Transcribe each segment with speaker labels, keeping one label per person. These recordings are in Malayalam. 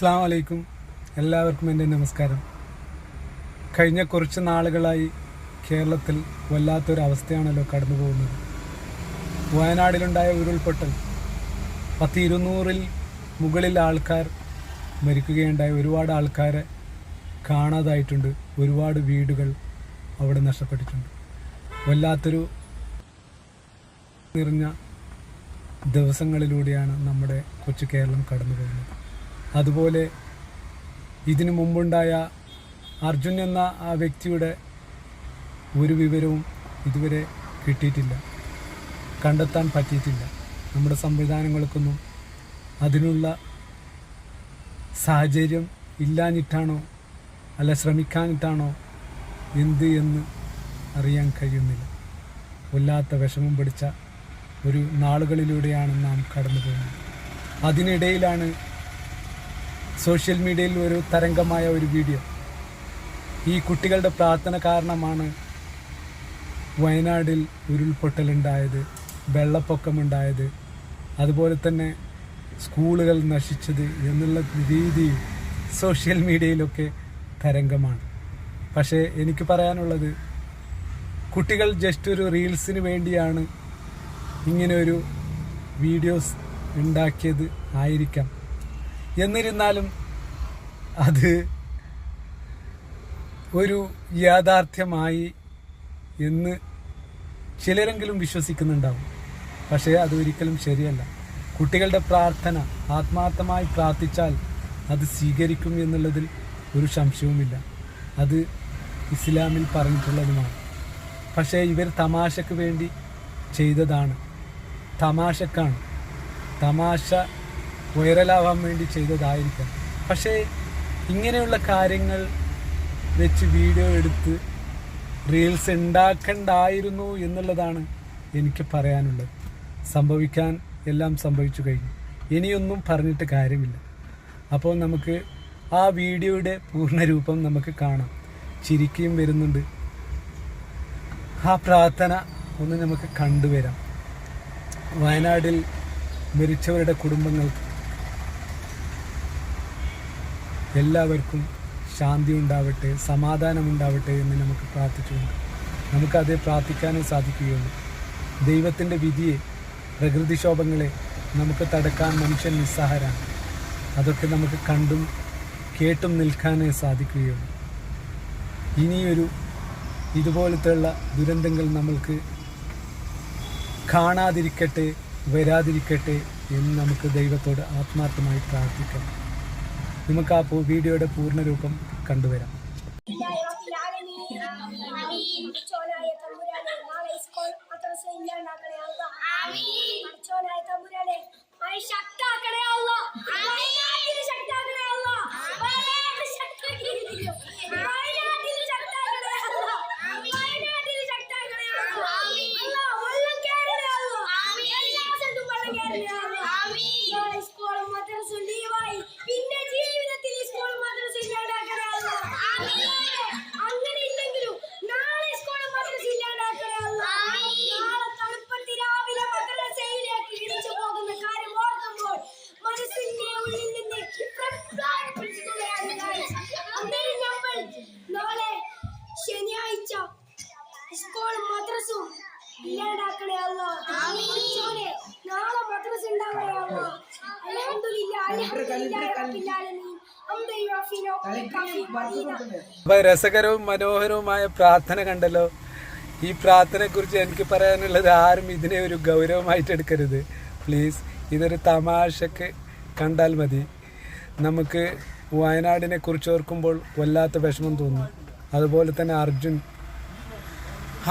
Speaker 1: അസ്സാം വലൈക്കും എല്ലാവർക്കും എന്റെ നമസ്കാരം. കഴിഞ്ഞ കുറച്ച് നാളുകളായി കേരളത്തിൽ വല്ലാത്തൊരവസ്ഥയാണല്ലോ കടന്നു പോകുന്നത്. വയനാടിലുണ്ടായ ഉരുൾപൊട്ടൽ പത്ത് ഇരുന്നൂറിൽ മുകളിൽ ആൾക്കാർ മരിക്കുകയുണ്ടായ. ഒരുപാട് ആൾക്കാരെ കാണാതായിട്ടുണ്ട്. ഒരുപാട് വീടുകൾ അവിടെ നഷ്ടപ്പെട്ടിട്ടുണ്ട്. വല്ലാത്തൊരു നിറഞ്ഞ ദിവസങ്ങളിലൂടെയാണ് നമ്മുടെ കൊച്ചു കേരളം കടന്നു പോകുന്നത്. അതുപോലെ ഇതിനു മുമ്പുണ്ടായ അർജുൻ എന്ന ആ വ്യക്തിയുടെ ഒരു വിവരവും ഇതുവരെ കിട്ടിയിട്ടില്ല. കണ്ടെത്താൻ പറ്റിയിട്ടില്ല. നമ്മുടെ സംവിധാനങ്ങൾക്കൊന്നും അതിനുള്ള സാഹചര്യം ഇല്ലാഞ്ഞിട്ടാണോ അല്ല ശ്രമിക്കാനിട്ടാണോ എന്ത് എന്ന് അറിയാൻ കഴിയുന്നില്ല. വല്ലാത്ത വിഷമം പിടിച്ച ഒരു നാളുകളിലൂടെയാണ് നാം കടന്നു പോകുന്നത് അതിനിടയിലാണ് സോഷ്യൽ മീഡിയയിൽ ഒരു തരംഗമായ ഒരു വീഡിയോ. ഈ കുട്ടികളുടെ പ്രാർത്ഥന കാരണമാണ് വയനാടിൽ ഉരുൾപൊട്ടലുണ്ടായത് വെള്ളപ്പൊക്കമുണ്ടായത് അതുപോലെ തന്നെ സ്കൂളുകൾ നശിച്ചത് എന്നുള്ള രീതിയിൽ സോഷ്യൽ മീഡിയയിലൊക്കെ തരംഗമാണ്. പക്ഷേ എനിക്ക് പറയാനുള്ളത് കുട്ടികൾ ജസ്റ്റ് ഒരു റീൽസിന് വേണ്ടിയാണ് ഇങ്ങനെ ഒരു വീഡിയോസ് ഉണ്ടാക്കിയത് ആയിരിക്കാം. എന്നിരുന്നാലും അത് ഒരു യാഥാർത്ഥ്യമായി എന്ന് ചിലരെങ്കിലും വിശ്വസിക്കുന്നുണ്ടാവും. പക്ഷേ അത് ഒരിക്കലും ശരിയല്ല. കുട്ടികളുടെ പ്രാർത്ഥന ആത്മാർത്ഥമായി പ്രാർത്ഥിച്ചാൽ അത് സ്വീകരിക്കും എന്നുള്ളതിൽ ഒരു സംശയവുമില്ല. അത് ഇസ്ലാമിൽ പറഞ്ഞിട്ടുള്ളതുമാണ്. പക്ഷേ ഇവർ തമാശക്ക് വേണ്ടി ചെയ്തതാണ്. തമാശക്കാണ്. തമാശ വൈറലാവാൻ വേണ്ടി ചെയ്തതായിരിക്കാം. പക്ഷേ ഇങ്ങനെയുള്ള കാര്യങ്ങൾ വെച്ച് വീഡിയോ എടുത്ത് റീൽസ് ഉണ്ടാക്കണ്ടായിരുന്നു എന്നുള്ളതാണ് എനിക്ക് പറയാനുള്ളത്. സംഭവിക്കാൻ എല്ലാം സംഭവിച്ചു കഴിഞ്ഞു. ഇനിയൊന്നും പറഞ്ഞിട്ട് കാര്യമില്ല. അപ്പോൾ നമുക്ക് ആ വീഡിയോയുടെ പൂർണരൂപം നമുക്ക് കാണാം. ചിരിക്കുകയും വരുന്നുണ്ട്. ആ പ്രാർത്ഥന ഒന്ന് നമുക്ക് കണ്ടുവരാം. വയനാടിൽ മരിച്ചവരുടെ കുടുംബങ്ങൾക്ക് എല്ലാവർക്കും ശാന്തി ഉണ്ടാവട്ടെ സമാധാനം ഉണ്ടാവട്ടെ എന്ന് നമുക്ക് പ്രാർത്ഥിച്ചുകൊണ്ട് നമുക്കതേ പ്രാർത്ഥിക്കാനേ സാധിക്കുകയുള്ളൂ. ദൈവത്തിന്റെ വിധിയെ പ്രകൃതിക്ഷോഭങ്ങളെ നമുക്ക് തടുക്കാൻ മനുഷ്യൻ നിസ്സഹാരാണ് അതൊക്കെ നമുക്ക് കണ്ടും കേട്ടും നിൽക്കാനേ സാധിക്കുകയുള്ളൂ. ഇനിയൊരു ഇതുപോലത്തെയുള്ള ദുരന്തങ്ങൾ നമ്മൾക്ക് കാണാതിരിക്കട്ടെ വരാതിരിക്കട്ടെ എന്ന് നമുക്ക് ദൈവത്തോട് ആത്മാർത്ഥമായി പ്രാർത്ഥിക്കാം. നമുക്ക് ആ വീഡിയോയുടെ വീഡിയോയുടെ പൂർണരൂപം കണ്ടുവരാം.
Speaker 2: പഠിച്ചോനായ സ്കൂൾ മദ്രസും ഇല്ലാണ്ടാക്കണേ അല്ല നാളെ മദ്രസ ഉണ്ടാവണേ അല്ല അൽഹംദുലില്ലാ അൽഹംദുലില്ലാ
Speaker 1: അപ്പൊ രസകരവും മനോഹരവുമായ പ്രാർത്ഥന കണ്ടല്ലോ. ഈ പ്രാർത്ഥനയെക്കുറിച്ച് എനിക്ക് പറയാനുള്ളത് ആരും ഇതിനെ ഒരു ഗൗരവമായിട്ട് എടുക്കരുത്. പ്ലീസ് ഇതൊരു തമാശക്ക് കണ്ടാൽ മതി. നമുക്ക് വയനാടിനെ കുറിച്ച് ഓർക്കുമ്പോൾ വല്ലാത്ത വിഷമം തോന്നും. അതുപോലെ തന്നെ അർജുൻ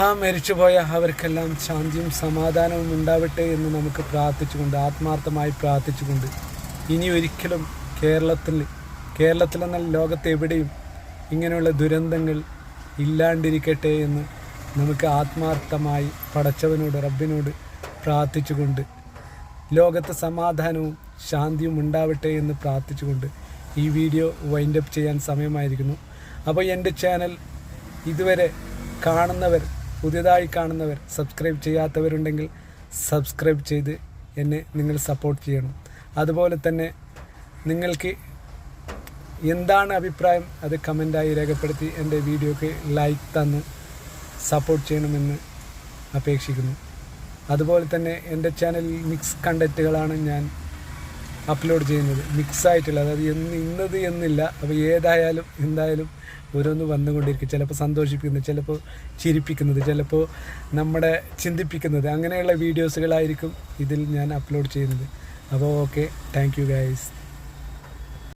Speaker 1: ആ മരിച്ചുപോയ അവർക്കെല്ലാം ശാന്തിയും സമാധാനവും ഉണ്ടാവട്ടെ എന്ന് നമുക്ക് പ്രാർത്ഥിച്ചുകൊണ്ട് ആത്മാർത്ഥമായി പ്രാർത്ഥിച്ചുകൊണ്ട് ഇനി ഒരിക്കലും കേരളത്തിൽ കേരളത്തിലെന്നല്ല ലോകത്തെവിടെയും ഇങ്ങനെയുള്ള ദുരന്തങ്ങൾ ഇല്ലാണ്ടിരിക്കട്ടെ എന്ന് നമുക്ക് ആത്മാർത്ഥമായി പടച്ചവനോട് റബ്ബിനോട് പ്രാർത്ഥിച്ചുകൊണ്ട് ലോകത്ത് സമാധാനവും ശാന്തിയും ഉണ്ടാവട്ടെ എന്ന് പ്രാർത്ഥിച്ചുകൊണ്ട് ഈ വീഡിയോ വൈൻഡപ്പ് ചെയ്യാൻ സമയമായിരിക്കുന്നു. അപ്പോൾ എന്റെ ചാനൽ ഇതുവരെ കാണുന്നവർ പുതിയതായി കാണുന്നവർ സബ്സ്ക്രൈബ് ചെയ്യാത്തവരുണ്ടെങ്കിൽ സബ്സ്ക്രൈബ് ചെയ്ത് എന്നെ നിങ്ങൾ സപ്പോർട്ട് ചെയ്യണം. അതുപോലെ തന്നെ നിങ്ങൾക്ക് എന്താണ് അഭിപ്രായം? അത് കമന്റായി രേഖപ്പെടുത്തി എന്റെ വീഡിയോക്ക് ലൈക്ക് തന്ന് സപ്പോർട്ട് ചെയ്യണമെന്ന് അപേക്ഷിക്കുന്നു. അതുപോലെ തന്നെ എന്റെ ചാനലിൽ മിക്സ് കണ്ടന്റുകളാണ് ഞാൻ അപ്ലോഡ് ചെയ്യുന്നത്. മിക്സ് ആയിട്ടുള്ള അതായത് എന്ന് ഇന്നത് എന്നില്ല. അപ്പോൾ ഏതായാലും എന്തായാലും ഓരോന്ന് വന്നുകൊണ്ടിരിക്കും. ചിലപ്പോൾ സന്തോഷിപ്പിക്കുന്നത് ചിലപ്പോൾ ചിരിപ്പിക്കുന്നത് ചിലപ്പോൾ നമ്മുടെ ചിന്തിപ്പിക്കുന്നത്. അങ്ങനെയുള്ള വീഡിയോസുകളായിരിക്കും ഇതിൽ ഞാൻ അപ്ലോഡ് ചെയ്യുന്നത്. അപ്പോൾ ഓക്കെ താങ്ക് യു ഗൈസ്